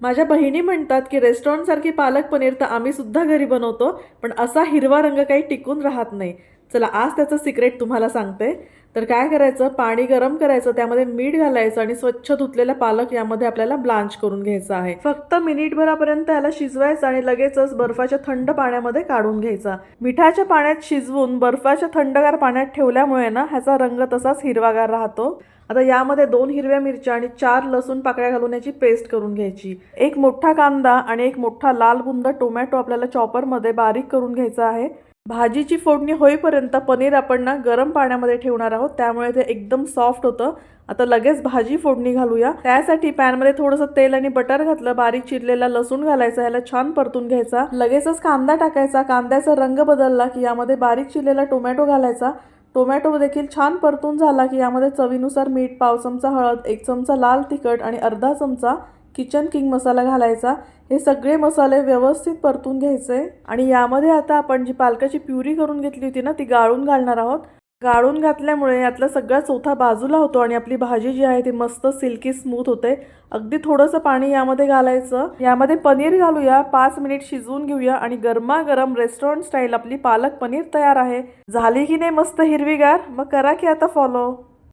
माझ्या बहिणी म्हणतात की रेस्टॉरंटसारखी पालक पनीर तर आम्ही सुद्धा घरी बनवतो पण असा हिरवा रंग काही टिकून राहत नाही. चला आज त्याचं सिक्रेट तुम्हाला सांगते. तर काय करायचं? पाणी गरम करायचं त्यामध्ये मीठ घालायचं आणि स्वच्छ धुतलेला पालक यामध्ये आपल्याला ब्लांच करून घ्यायचा आहे. फक्त मिनिटभरापर्यंत याला शिजवायचं आणि लगेचच बर्फाच्या थंड पाण्यामध्ये काढून घ्यायचा. मिठाच्या पाण्यात शिजवून बर्फाच्या थंडगार पाण्यात ठेवल्यामुळे ना ह्याचा रंग तसाच हिरवागार राहतो. आता यामध्ये दोन हिरव्या मिरच्या आणि चार लसूण पाकळ्या घालून याची पेस्ट करून घ्यायची. एक मोठा कांदा आणि एक मोठा लाल बुंद टोमॅटो आपल्याला चॉपरमध्ये बारीक करून घ्यायचा आहे. भाजीची फोडणी होईपर्यंत पनीर आपण ना गरम पाण्यामध्ये ठेवणार आहोत. त्यामुळे ते एकदम सॉफ्ट होतं. आता लगेच भाजी फोडणी घालूया. त्यासाठी पॅनमध्ये थोडंसं तेल आणि बटर घातलं. बारीक चिरलेला लसूण घालायचा. ह्याला छान परतून घ्यायचा. लगेचच कांदा टाकायचा. कांद्याचा रंग बदलला की यामध्ये बारीक चिरलेला टोमॅटो घालायचा. टोमॅटो देखील छान परतून झाला की यामध्ये चवीनुसार मीठ पाव चमचा हळद एक चमचा लाल तिखट आणि अर्धा चमचा किचन किंग मसाला घालायचा. हे सगळे मसाले व्यवस्थित परतून घ्यायचे. आणि यामध्ये आता आपण जी पालकाची प्युरी करून घेतली होती ना ती गाळून घालणार आहोत. गाळून घातल्यामुळे यातला सगळा चौथा बाजूला होतो आणि आपली भाजी जी आहे ती मस्त सिल्की स्मूथ होते. अगदी थोडंसं पाणी यामध्ये घालायचं. यामध्ये पनीर घालूया. पाच मिनिट शिजवून घेऊया आणि गरमागरम रेस्टॉरंट स्टाईल आपली पालक पनीर तयार आहे. झाली की नाही मस्त हिरवीगार? मग करा की आता फॉलो.